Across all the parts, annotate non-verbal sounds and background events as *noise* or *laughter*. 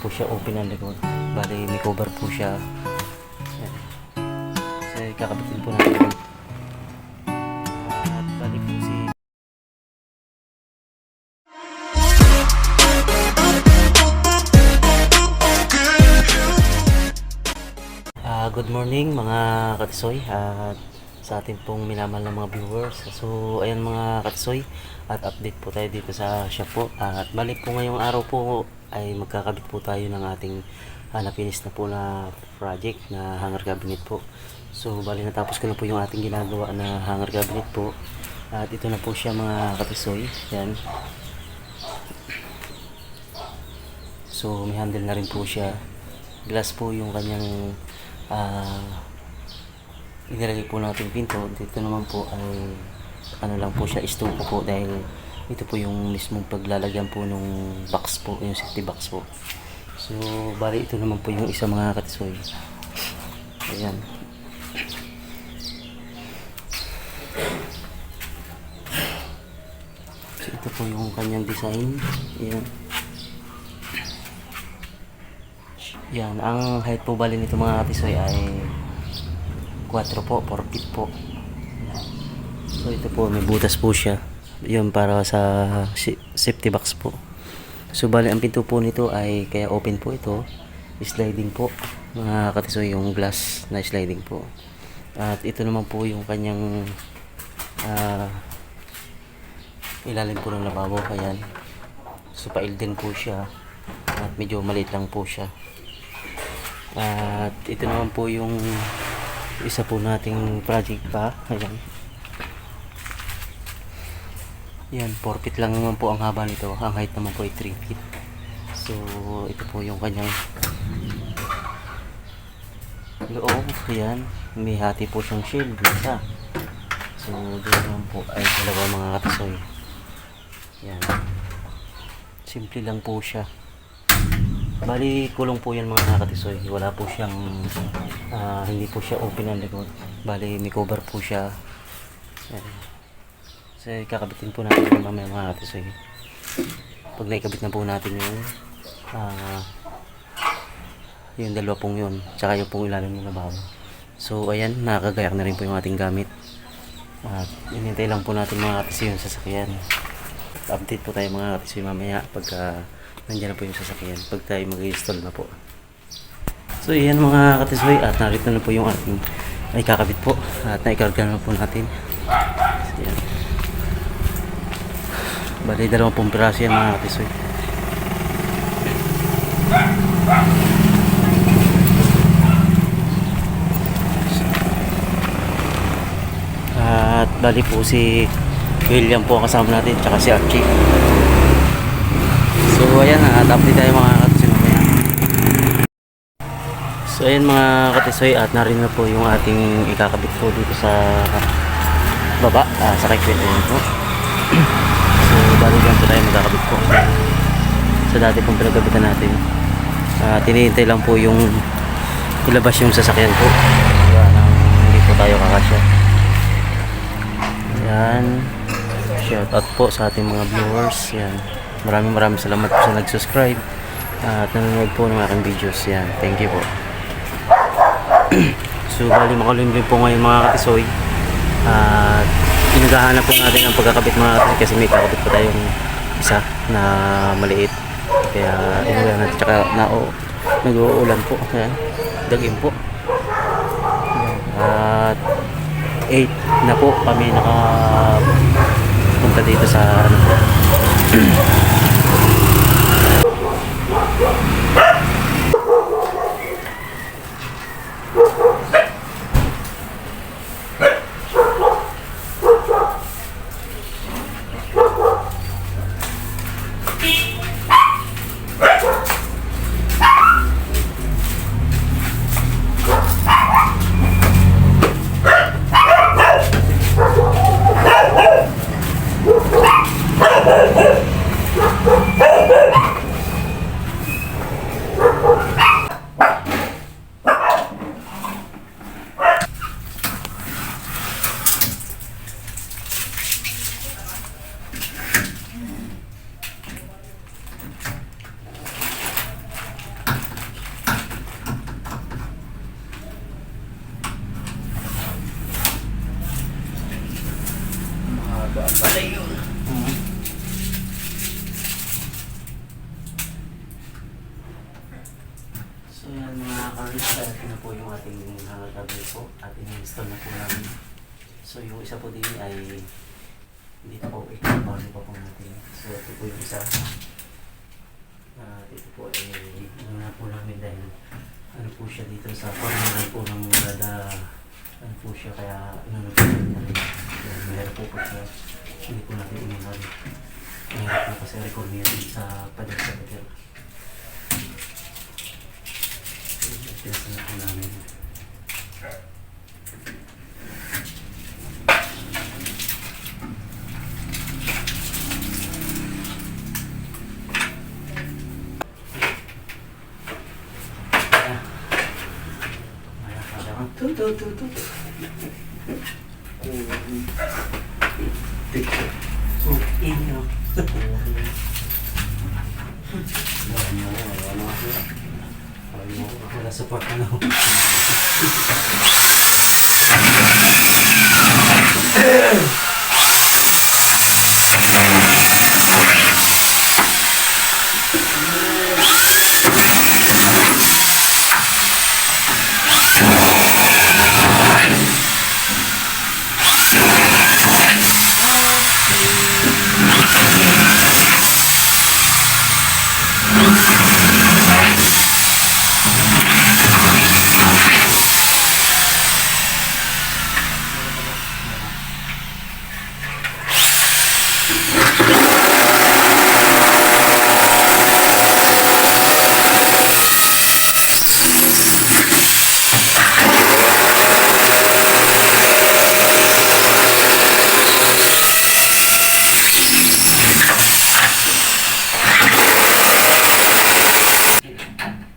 po siya open ang likod. Bali, may cover po siya. Yan. Kasi kakabitin po natin. At Ah, good morning mga katisoy at sa ating pong minamahal ng mga viewers. So, ayan mga katisoy at update po tayo dito sa shop po. At balik po ngayong araw po ay magkakabit po tayo ng ating uh, napinis na po na project na hanger cabinet po. So, bali natapos ko na po yung ating ginagawa na hanger cabinet po. At ito na po siya mga katisoy. Yan. So, may handle na rin po siya. Glass po yung kanyang ah inilagay po natin pinto. Dito naman po ay ano lang po siya, istuko po dahil ito po yung mismong paglalagyan po nung box po, yung safety box po. So, bali ito naman po yung isa mga katisoy. Ayan. So, ito po yung kanyang design. Ayan. Yan, ang height po bali nito mga katisoy ay 4 po, 4 feet po. So ito po, may butas po siya. Yun para sa safety box po. So bali ang pinto po nito ay kaya open po ito. Sliding po. Mga katisoy yung glass na sliding po. At ito naman po yung kanyang ah, ilalim po ng lababo. Ayan. So pail din po siya. At medyo maliit lang po siya. At ito naman po yung isa po nating project pa. Ayan. Yan, 4 feet lang naman po ang haba nito. Ang height naman po ay 3 feet. So, ito po yung kanyang loob. Yan. May hati po siyang shield. Isa. So, doon naman po ay dalawa mga katisoy. Yan. Simple lang po siya. Bali, kulong po yan mga nakatisoy. Wala po siyang, ah, hindi po siya open ang likod. Bali, may cover po siya. Yan. So, kakabitin po natin yung mamaya mga nakatisoy. Pag naikabit na po natin yung, ah, yung dalawa pong yun. Tsaka yung pong ilalim ng lababo. So, ayan, nakakagayak na rin po yung ating gamit. At inintay lang po natin mga katisoy yung sasakyan. Update po tayo mga katisoy mamaya pagka nandiyan na po yung sasakyan pag tayo mag-install na po. So yan mga katisoy at narito na po yung ating ay kakabit po at naikarga na po natin. So, yan. Bali dalawang pong piraso yan mga katisoy. At bali po si William po ang kasama natin tsaka si Archie. So ayan, at update tayo mga katisoy mamaya. So ayan mga katisoy at narin na po yung ating ikakabit po dito sa baba, ah, sa ayan po. Bali lang po tayo magkakabit po. Sa dati pong pinagabitan natin. Uh, tinihintay lang po yung ilabas yung sasakyan po. Kaya nang hindi po tayo kakasya. Ayan. Shout out po sa ating mga viewers. Yan. Maraming maraming salamat po sa nag-subscribe at nanonood po ng aking videos. Yan. Thank you po. *clears throat* so, bali makulimlim po ngayon mga katisoy. At pinaghahanap po natin ang pagkakabit mga katisoy kasi may kakabit pa tayong isa na maliit. Kaya inulan natin. Tsaka na, oh, nag-uulan po. Ayan. Dagim po. At 8 na po kami naka punta dito sa ano po. *clears throat* ating hanger cable po at in-install na po namin. So yung isa po din ay dito po ikabago pa po natin. So ito po yung isa. At ito po ay ano na po namin dahil ano po siya dito sa corner po ng dada ano po siya kaya ano na po na rin. Meron po po siya hindi po natin inihan. Mahirap po kasi record niya din sa padag sa. Test na po namin. Ah. Maya ka lang. Tu, tu, tu, tu. So, inyo. Ano, ano, ano. Ayaw, wala support ano.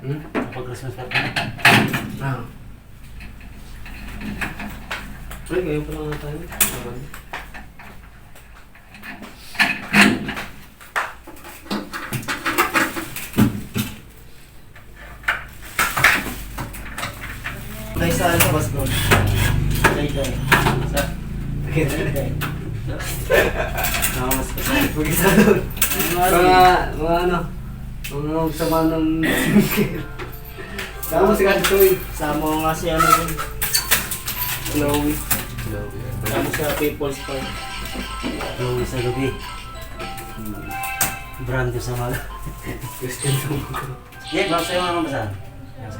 Hmm? Kapag Christmas party na. Ah. Ay, ngayon pa lang nga tayo. Naman. Tayo sa ano, mas doon. Tayo tayo. Sa... Okay, tayo tayo. Nakamas pa tayo. Huwag isa doon. Mga, mga ano, mga sama ng Sama mo si Kadto eh. Sama ko nga si ano dun. Chloe. Sama sa People's Park. Chloe sa gabi. Brand ko sa mga. Christian Sumugo. Yeah, bakit sa'yo mga basahan?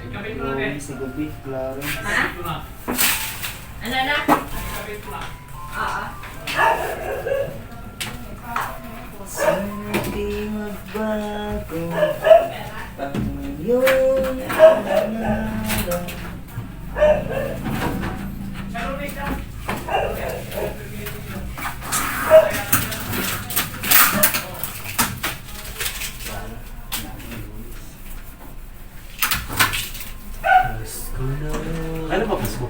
Chloe sa gabi. Clarence. Ano na? Oo. Sana di magbago Ang iyong pananaw Pasko na Ano ba Pasko?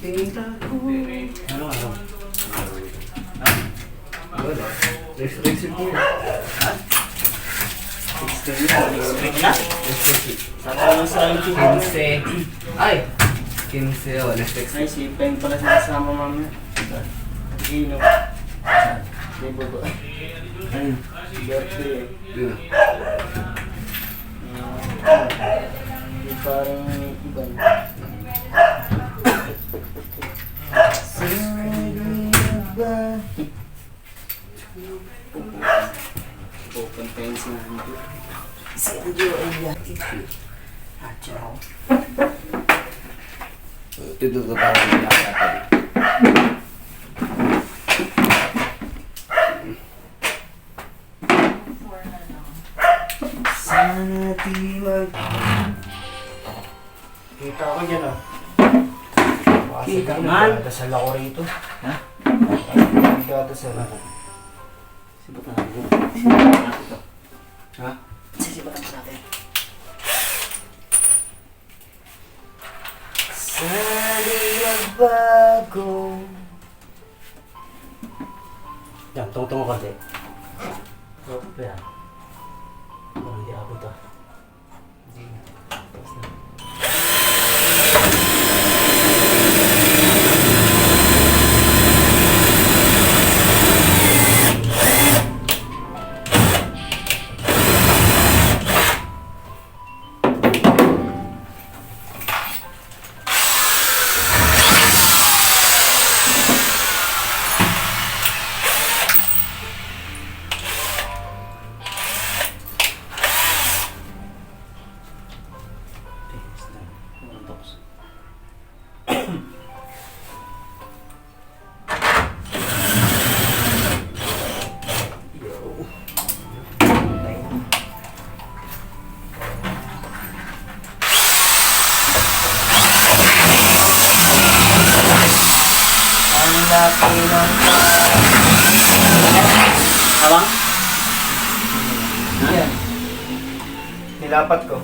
Tita ko Ano ano? Wala. Next week siguro. Spring na? Lang sa akin 15. Ay! 15 oh, next week. Ay, si Pen pala sa kasama mamaya. Gino. Di ba ba? Ano? Birthday eh. Yun. Ah, Di parang iba. Pupuntayin si Nando. Si Anjo ay yati. Ah, ciao. Ito ko pa rin nakakatabi. Sana di mag... Kita ko dyan ah. Kita man. Dasal ako rito. Ha? Nagdadasal ako. Sibot na ako. Ha? Sisibatan ko natin. Sana di magbago. Yan, tungtong ko konti. Oh, yan. Abang? Yan. Nilapat ko.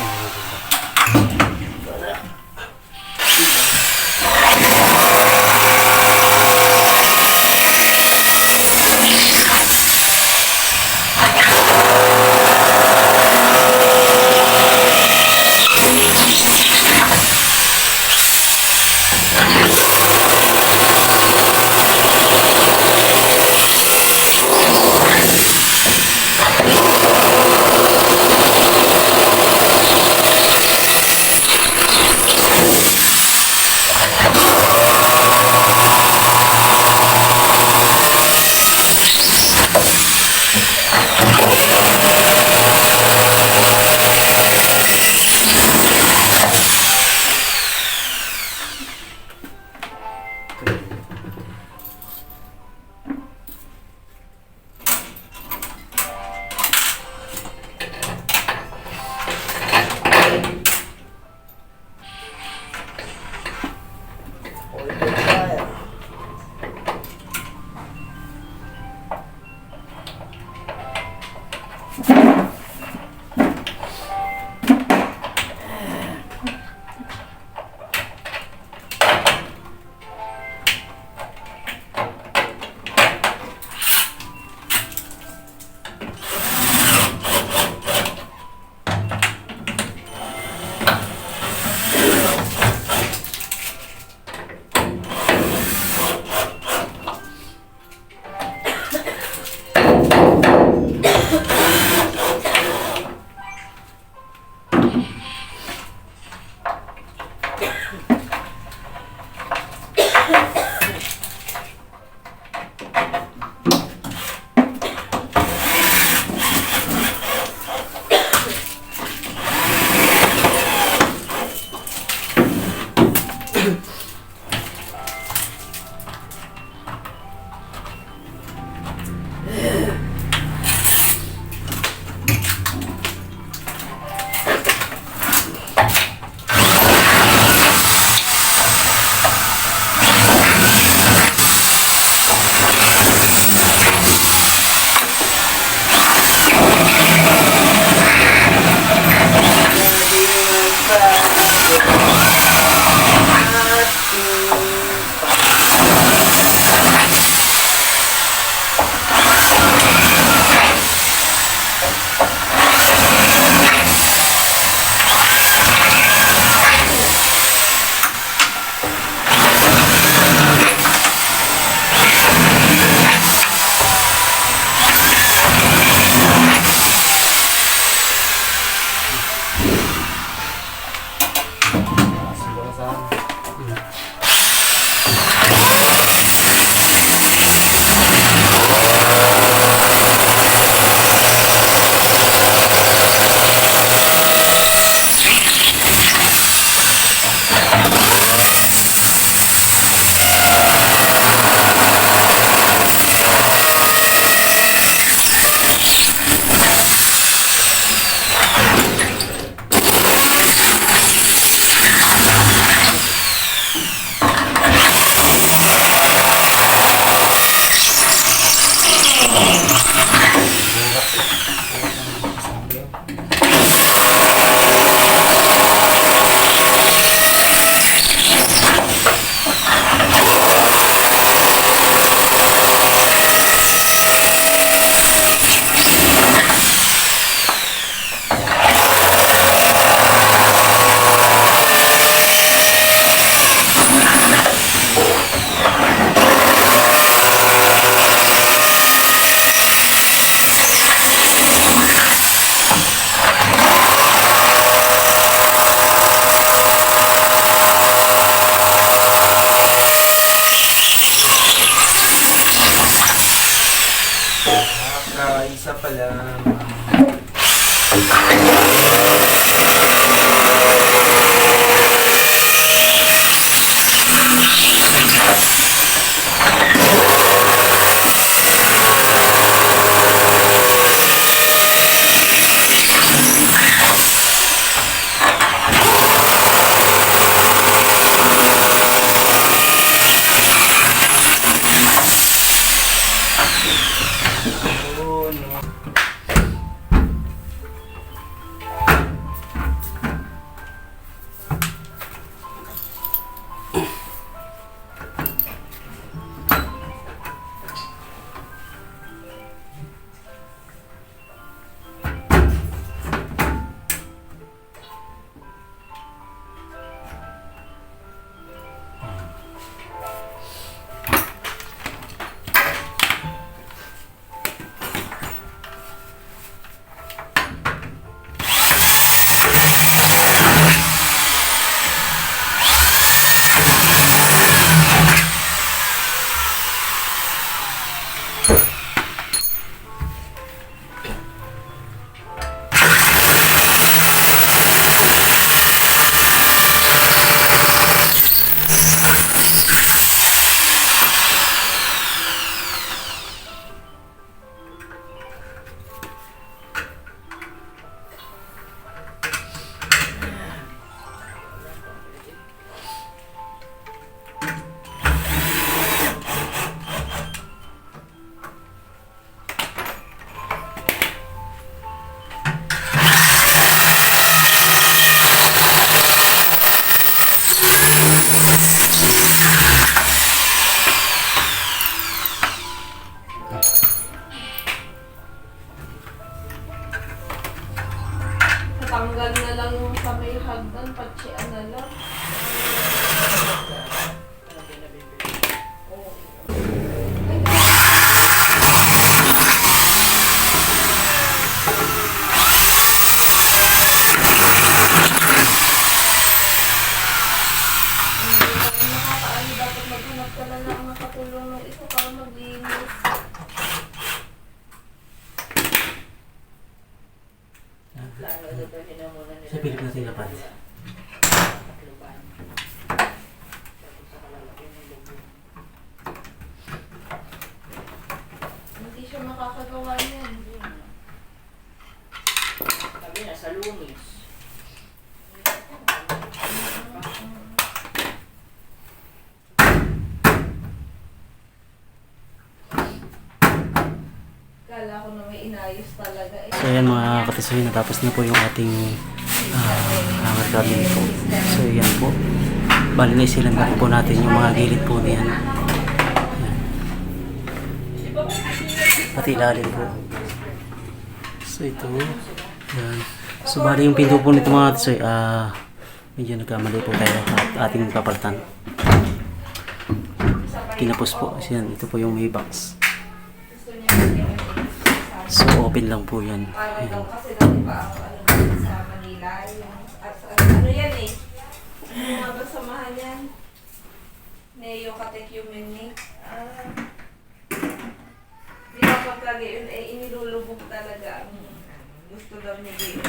Oh, yeah. Tchau. Sa Pilipinas ng lubo. Hindi siya makakagawa niyan. Sabi na sa lunis. Kala ko na may inayos talaga eh. So yan mga katisoy, natapos na po yung ating uh, hangat cabinet po. So yan po. Bali na isilan na po natin yung mga gilid po niyan. Yan. Pati ilalim po. So ito. Yan. So bali yung pinto po nito mga katisoy, ah medyo nagkamali po tayo at ating papalitan. Kinapos po. So, yan, ito po yung may box. So open lang po yan. Para Yan. daw kasi daw di ba ang ano ano yan eh. Ano nga ba samahan yan? Neo Catechumen Ah. Di ba pagka gayon eh inilulubog talaga gusto daw niya gayon.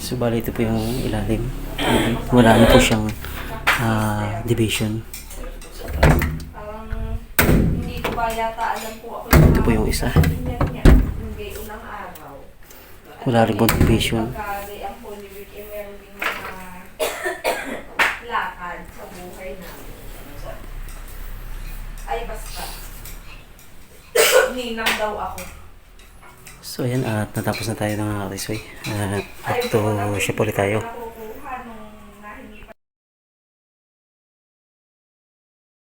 So bali ito po yung ilalim. Ayan. Wala na po siyang ah, division. Parang hindi ko ba yata alam po ako Ito po yung isa. Wala rin namin. Ay, basta. Ninang daw ako. So ayan, at natapos na tayo ng Risoy. At up to siya po tayo.